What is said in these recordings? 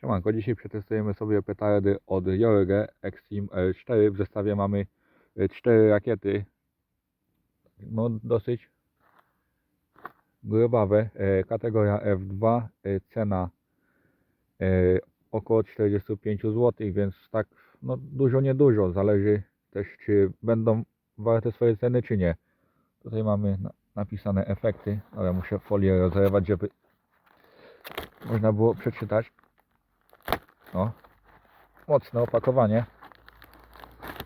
Siemanko, dzisiaj przetestujemy sobie petardy od Jorge Extreme L4. W zestawie mamy e, cztery rakiety. No dosyć grubawe. E, Kategoria F2. e, Cena e, około 45 zł, więc tak no dużo niedużo. Zależy też czy będą warte swoje ceny czy nie. Tutaj mamy na, napisane efekty. Ale muszę folię rozerwać, żeby można było przeczytać. O, mocne opakowanie.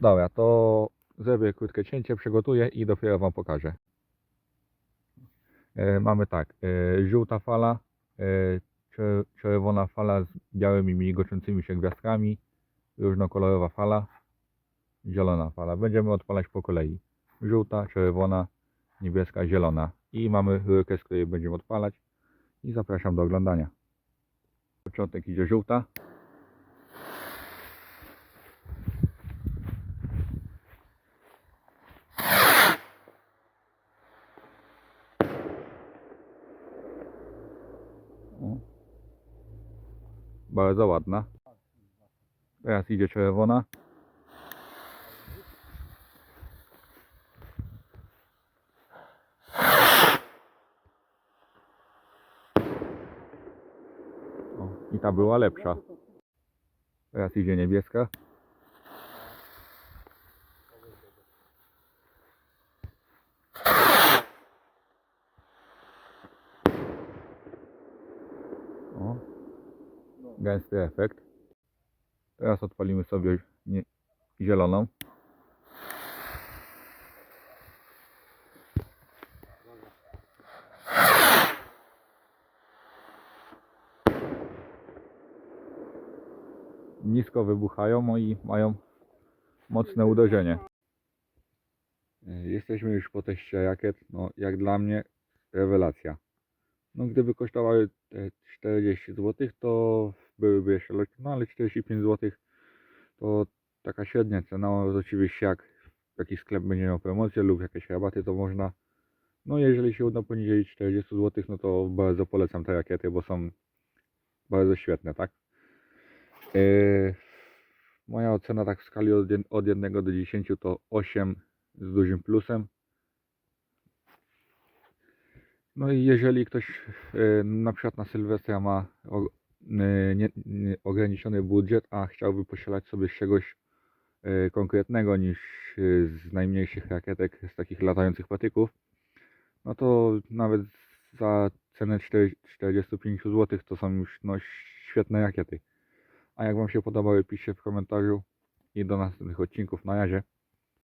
Dobra, to zrobię krótkie cięcie, przygotuję i dopiero Wam pokażę. E, mamy tak, e, żółta fala, e, czer- czerwona fala z białymi migoczącymi się gwiazdkami, różnokolorowa fala, zielona fala. Będziemy odpalać po kolei. Żółta, czerwona, niebieska, zielona. I mamy rurkę, z której będziemy odpalać. I zapraszam do oglądania. Początek idzie żółta. Bardzo ładna. Teraz idzie czerwona. O, I ta była lepsza. Teraz idzie niebieska. O, gęsty efekt. Teraz odpalimy sobie zieloną. Nisko wybuchają i mają mocne uderzenie. Jesteśmy już po teście rakiet. No, jak dla mnie rewelacja. No gdyby kosztowały te 40 zł, to byłyby jeszcze lepsze, no ale 45 zł to taka średnia cena, oczywiście jak jakiś sklep będzie miał promocję lub jakieś rabaty, to można, no jeżeli się uda poniżej 40 zł, no to bardzo polecam te rakiety, bo są bardzo świetne, tak? Yy, moja ocena tak w skali od, od 1 do 10 to 8 z dużym plusem. No i jeżeli ktoś e, na przykład na Sylwestra ma e, nie, nie, ograniczony budżet, a chciałby posiadać sobie czegoś e, konkretnego niż z najmniejszych rakietek, z takich latających patyków, no to nawet za cenę 4, 45 zł to są już no, świetne rakiety. A jak Wam się podobały, piszcie w komentarzu i do następnych odcinków. Na razie.